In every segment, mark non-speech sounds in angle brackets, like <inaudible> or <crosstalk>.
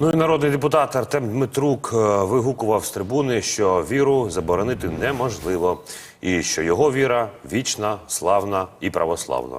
Ну і народний депутат Артем Дмитрук е, вигукував з трибуни, що віру заборонити неможливо, і що його віра вічна, славна і православна.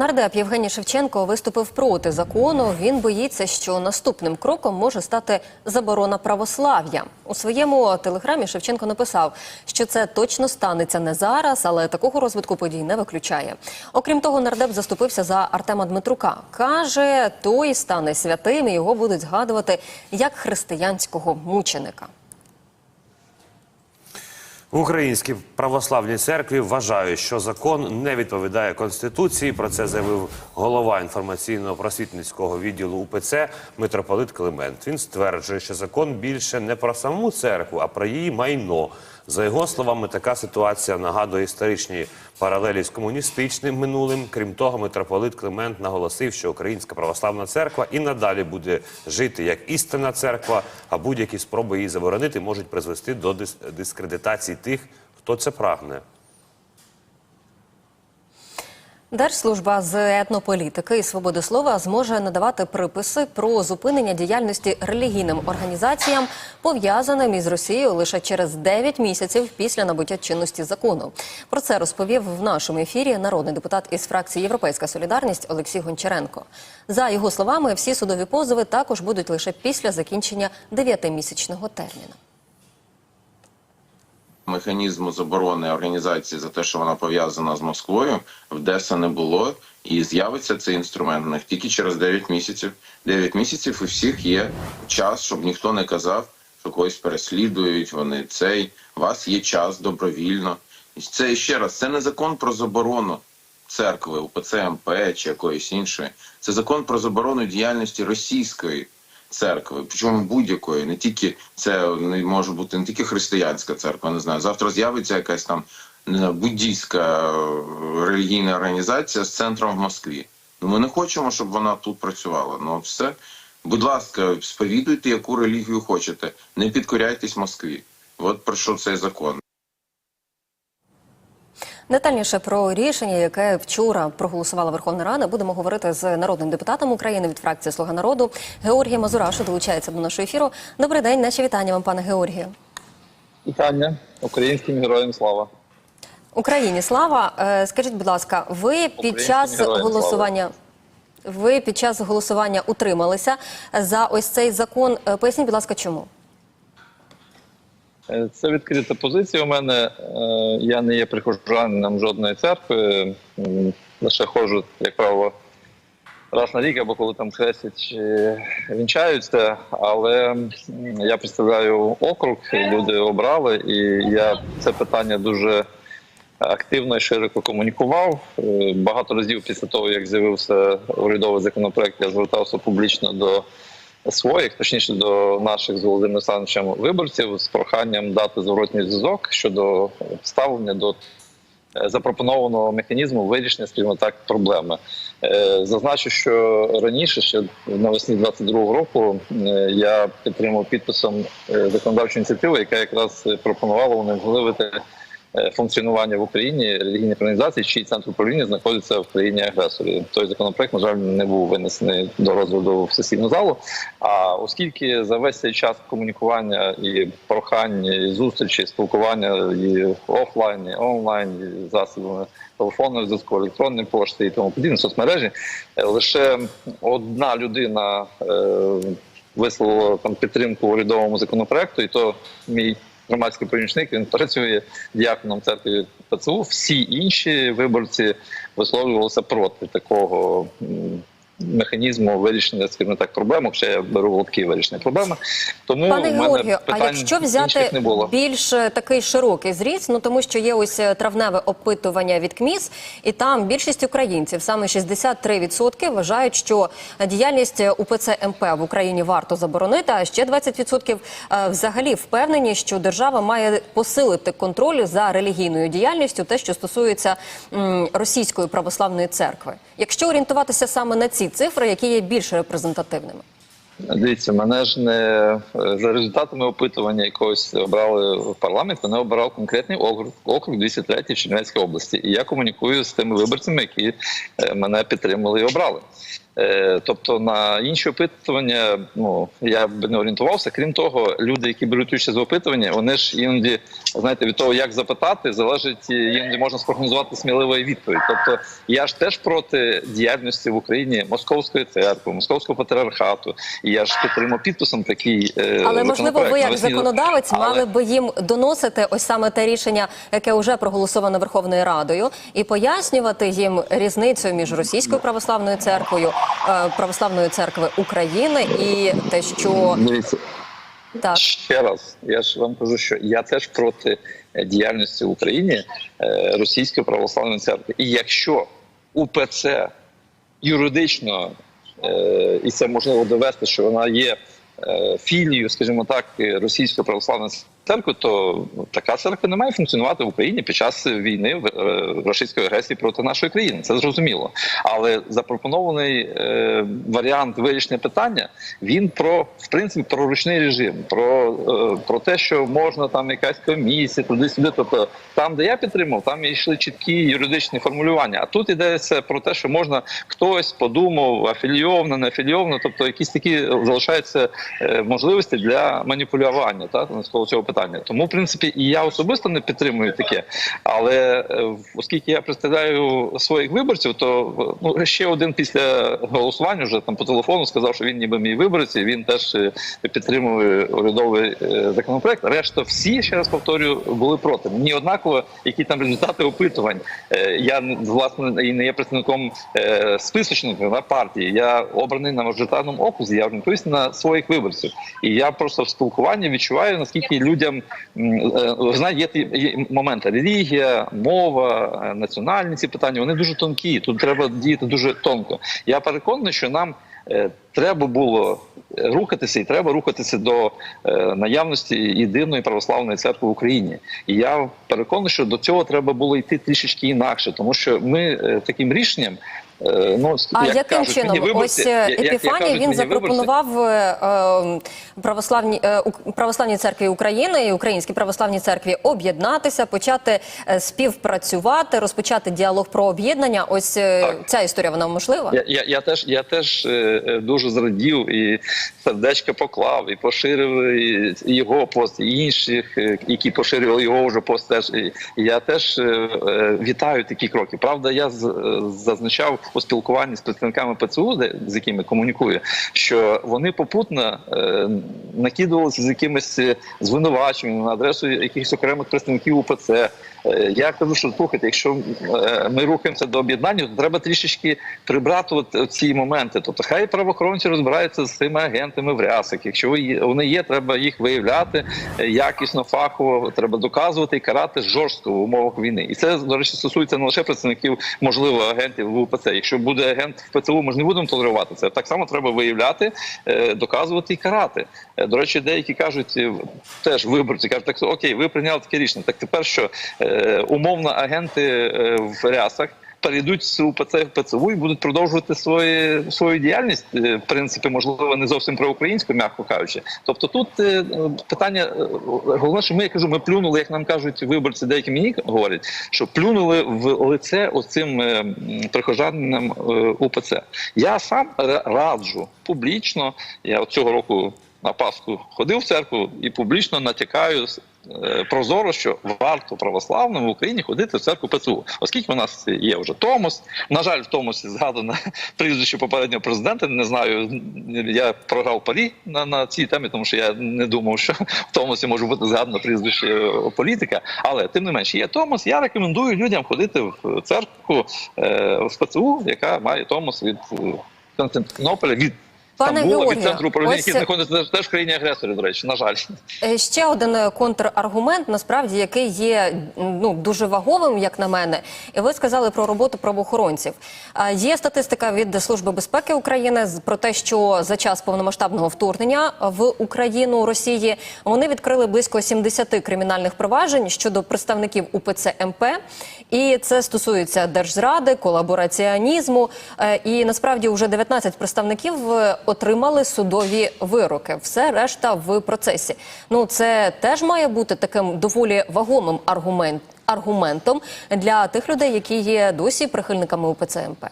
Нардеп Євгеній Шевченко виступив проти закону. Він боїться, що наступним кроком може стати заборона православ'я. У своєму телеграмі Шевченко написав, що це точно станеться не зараз, але такого розвитку подій не виключає. Окрім того, нардеп заступився за Артема Дмитрука. каже, той стане святим і його будуть згадувати як християнського мученика. В Українській православній церкві вважають, що закон не відповідає конституції. Про це заявив голова інформаційно-просвітницького відділу УПЦ митрополит Климент. Він стверджує, що закон більше не про саму церкву, а про її майно. За його словами, така ситуація нагадує історичні паралелі з комуністичним минулим. Крім того, митрополит Климент наголосив, що Українська православна церква і надалі буде жити як істинна церква, а будь-які спроби її заборонити можуть призвести до дис- дискредитації тих, хто це прагне. Держслужба з етнополітики і свободи слова зможе надавати приписи про зупинення діяльності релігійним організаціям, пов'язаним із Росією лише через 9 місяців після набуття чинності закону. Про це розповів в нашому ефірі народний депутат із фракції Європейська Солідарність Олексій Гончаренко. За його словами, всі судові позови також будуть лише після закінчення 9-місячного терміну. Механізму заборони організації за те, що вона пов'язана з Москвою, в ДЕСа не було, і з'явиться цей інструмент в них тільки через 9 місяців. 9 місяців у всіх є час, щоб ніхто не казав, що когось переслідують. Вони цей у вас є час добровільно. І це ще раз, це не закон про заборону церкви, УПЦ МП чи якоїсь іншої. Це закон про заборону діяльності російської церкви, причому будь-якої, не тільки це може бути не тільки християнська церква, не знаю. Завтра з'явиться якась там буддійська е, релігійна організація з центром в Москві. Ну ми не хочемо, щоб вона тут працювала. Ну все. Будь ласка, сповідуйте, яку релігію хочете, не підкоряйтесь Москві. От про що цей закон. Детальніше про рішення, яке вчора проголосувала Верховна Рада, будемо говорити з народним депутатом України від фракції Слуга народу Георгієм Мазурашу. Долучається до нашого ефіру. Добрий день, наші вітання вам, пане Георгію. Вітання українським героям слава. Україні слава. Е, Скажіть, будь ласка, ви під час голосування. Ви під час голосування утрималися за ось цей закон. Е, Поясніть, будь ласка, чому? Е, Це відкрита позиція. У мене Е, я не є прихожанином жодної церкви. Лише ходжу, як правило, раз на рік або коли там хрестять чи вінчаються. Але я представляю округ, люди обрали, і я це питання дуже активно і широко комунікував. Е, Багато разів після того, як з'явився урядовий законопроект, я звертався публічно до своїх, точніше до наших з Володимиром Олександровичем виборців, з проханням дати зворотній зв'язок щодо ставлення до е, запропонованого механізму вирішення, скажімо так, проблеми. Е, Зазначу, що раніше, ще навесні 22-го року, е, я підтримав підписом законодавчу ініціативу, яка якраз пропонувала унеможливити функціонування в Україні релігійних організацій, чиї центр управління знаходиться в країні агресорі. Той законопроект, на жаль, не був винесений до розгляду в сесійну залу. А оскільки за весь цей час комунікування і прохань, і зустрічі, спілкування і офлайн, і онлайн, і засобами телефонного зв'язку, електронної пошти і тому подібне соцмережі, е, лише одна людина е, висловила там підтримку урядовому законопроекту, і то мій громадський помічник він працює діаконом церкви ПЦУ. Всі інші виборці висловлювалися проти такого. Механізму вирішення, скажімо так, проблем, хоча я беру лотки вирішення проблеми. Тому Пане в Георгію, а якщо взяти не було. більш е, такий широкий зріз, ну тому що є ось е, травневе опитування від КМІС, і там більшість українців, саме 63% вважають, що діяльність УПЦ МП в Україні варто заборонити. А ще 20% е, взагалі впевнені, що держава має посилити контроль за релігійною діяльністю, те, що стосується м, російської православної церкви. Якщо орієнтуватися саме на ці цифри, які є більш репрезентативними. Дивіться, мене ж не за результатами опитування якогось обрали в парламент. Мене обирав конкретний округ, округ 203 в Чернівецькій області. І я комунікую з тими виборцями, які е, мене підтримали і обрали. Е, Тобто на інші опитування, ну я б не орієнтувався. Крім того, люди, які беруть участь в опитуванні, вони ж іноді знаєте від того, як запитати, залежить іноді можна спрогнозувати сміливу відповідь. Тобто я ж теж проти діяльності в Україні московської церкви, московського патріархату. І я ж підтримав підписом такий. е, Але можливо, ви як законодавець Але- мали би їм доносити ось саме те рішення, яке вже проголосовано Верховною Радою, і пояснювати їм різницю між російською православною церквою, е, православною церкви України і те, що Дивіться, так. Ще раз, я ж вам кажу, що я теж проти е, діяльності в Україні е, Російської православної церкви. І якщо УПЦ юридично, і це можливо довести, що вона є філією, скажімо так, Російської православної церкви, то така церква не має функціонувати в Україні під час війни в- е, російської агресії проти нашої країни. Це зрозуміло. Але запропонований е, варіант вирішення питання він про в принципі про ручний режим, про, е, про те, що можна там якась комісія, туди-сюди. Тобто там, де я підтримав, там йшли чіткі юридичні формулювання. А тут йдеться про те, що можна хтось подумав, афілійовано, не афілійовано, тобто якісь такі залишаються можливості для маніпулювання та навколо цього питання. Тому, в принципі, і я особисто не підтримую таке. Але е, оскільки я представляю своїх виборців, то ну ще один після голосування вже там по телефону сказав, що він ніби мій виборець, і він теж е, підтримує урядовий е, законопроект. Решта всі ще раз повторюю були проти. Мені однаково, які там результати опитувань. Я власне і не є представником списочника на партії. Я обраний на мажоритарному окрузі. Я орієнтуюся на своїх виборців, і я просто в спілкуванні відчуваю наскільки людям е, знаєте, є, моменти релігія, мова, е, національні ці питання. Вони дуже тонкі. Тут треба діяти дуже тонко. Я переконаний, що нам. е, Треба було рухатися, і треба рухатися до наявності єдиної православної церкви в Україні. І я переконаний, що до цього треба було йти трішечки інакше, тому що ми таким рішенням. Е, Ну, А як яким кажуть чином виборці, ось е, як- як Епіфаній кажуть він запропонував е, е, православній е, у- православній церкві України і Українській православній церкві об'єднатися, почати співпрацювати, розпочати діалог про об'єднання. Ось Так. ця історія вона можлива. Я, я, я теж, я теж дуже зрадів і сердечко поклав, і поширив його пост, і інших, які поширювали його вже пост. Теж і, я теж вітаю такі кроки. Правда, я з, зазначав у спілкуванні з представниками ПЦУ, де, з якими комунікую, що вони попутно е, накидувалися з якимись е, звинуваченнями на адресу якихось окремих представників УПЦ. Е, Я кажу, що слухайте, якщо е, ми рухаємося до об'єднання, то треба трішечки прибрати от ці моменти. Тобто, хай правоохоронці розбираються з цими агентами в рясах. Якщо вони є, треба їх виявляти е, якісно, фахово. Треба доказувати і карати жорстко в умовах війни. І це до речі стосується не лише представників, можливо, агентів в УПЦ. Якщо буде агент в ПЦУ, ми ж не будемо толерувати це. Так само треба виявляти, е, доказувати і карати. Е, До речі, деякі кажуть е, теж виборці кажуть, так окей, ви прийняли таке рішення. Так тепер що умовно агенти в рясах. Перейдуть з УПЦ в ПЦУ і будуть продовжувати свої, свою діяльність, е, в принципі, можливо, не зовсім про українську, м'яко кажучи. Тобто тут е, питання е, головне, що ми я кажу, ми плюнули, як нам кажуть виборці, деякі мені говорять, що плюнули в лице оцим прихожанам УПЦ. Я сам ра- раджу публічно. Я цього року на Пасху ходив в церкву і публічно натякаю прозоро, що варто православним в Україні ходити в церкву ПЦУ, оскільки у нас є вже Томос. На жаль, в Томосі згадано <laughs> прізвище попереднього президента. Не знаю, я програв парі на, на цій темі, тому що я не думав, що <laughs> в Томосі може бути згадано прізвище е, політика. Але тим не менше є Томос. Я рекомендую людям ходити в церкву е, в ПЦУ, яка має Томос від е, Константинополя від. Пане Стамбула, від центру управління, ось- який знаходиться теж- в країні агресорі, до речі, на жаль. Е, Ще один е, контраргумент, насправді, який є ну дуже ваговим, як на мене. І ви сказали про роботу правоохоронців. Є статистика від Служби безпеки України про те, що за час повномасштабного вторгнення в Україну Росії вони відкрили близько 70 кримінальних проваджень щодо представників УПЦ МП. І це стосується держзради, колабораціонізму. Е, І насправді вже 19 представників е, отримали судові вироки. Все решта в процесі. Ну це теж має бути таким доволі вагомим аргумент, аргументом для тих людей, які є досі прихильниками УПЦ МП.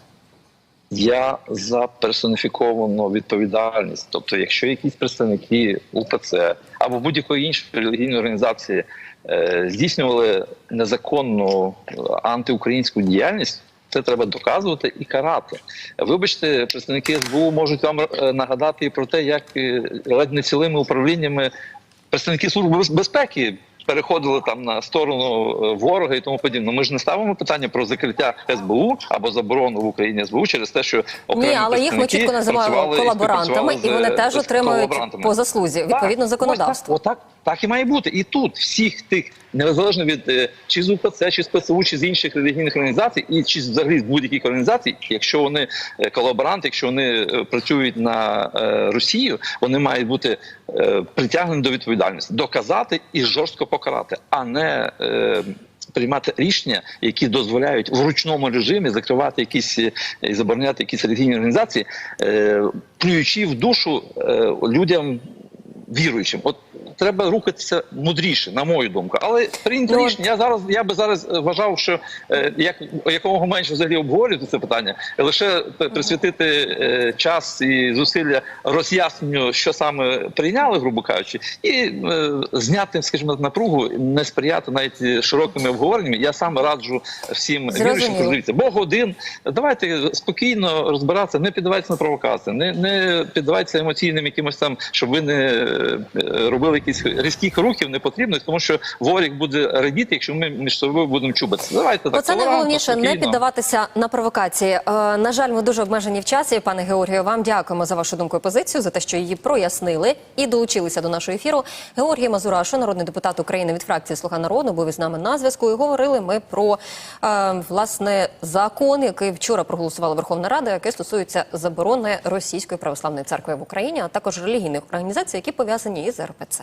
Я за персоніфіковану відповідальність. Тобто, якщо якісь представники УПЦ або будь-якої іншої релігійної організації е, здійснювали незаконну е, антиукраїнську діяльність. Це треба доказувати і карати. Вибачте, представники СБУ можуть вам е, нагадати і про те, як е, ледь не цілими управліннями представники служби безпеки переходили там на сторону е, ворога і тому подібне. Ми ж не ставимо питання про закриття СБУ або заборону в Україні СБУ через те, що окремі Ні, але їх ми чітко називаємо і колаборантами, і вони теж отримують по заслузі відповідно Так, законодавства. ось Так, отак, так і має бути. І тут всіх тих, незалежно від е, чи з УПЦ, чи з ПЦУ, чи з інших релігійних організацій, і чи взагалі з будь-яких організацій, якщо вони е, колаборанти, якщо вони е, працюють на Росію, вони мають бути притягнені до відповідальності, доказати і жорстко покарати, а не Приймати рішення, які дозволяють в ручному режимі закривати якісь і забороняти якісь релігійні організації, плюючи в душу людям віруючим. От треба рухатися мудріше, на мою думку. Але прийняти Ну, рішення. Я зараз я би зараз е, вважав, що е, як якомога менше взагалі обговорювати це питання, лише присвятити е, час і зусилля роз'ясненню, що саме прийняли, грубо кажучи, і е, зняти, скажімо, напругу, не сприяти навіть широкими обговореннями. Я сам раджу всім віруючим, що дивіться, Бог один. Давайте спокійно розбиратися, не піддавайтеся на провокації, не, не піддавайтеся емоційним якимось там, щоб ви не робили якісь різких рухів, не потрібно, тому що ворог буде радіти, якщо ми між собою будемо чубитися. Давайте так. Оце найголовніше не піддаватися на провокації. Е, на жаль, ми дуже обмежені в часі. Пане Георгію, вам дякуємо за вашу думку і позицію, за те, що її прояснили і долучилися до нашого ефіру. Георгій Мазурашу, народний депутат України від фракції Слуга народу, був із нами на зв'язку. І говорили ми про е, власне закон, який вчора проголосувала Верховна Рада, який стосується заборони російської православної церкви в Україні, а також релігійних організацій, які пов'язані із РПЦ.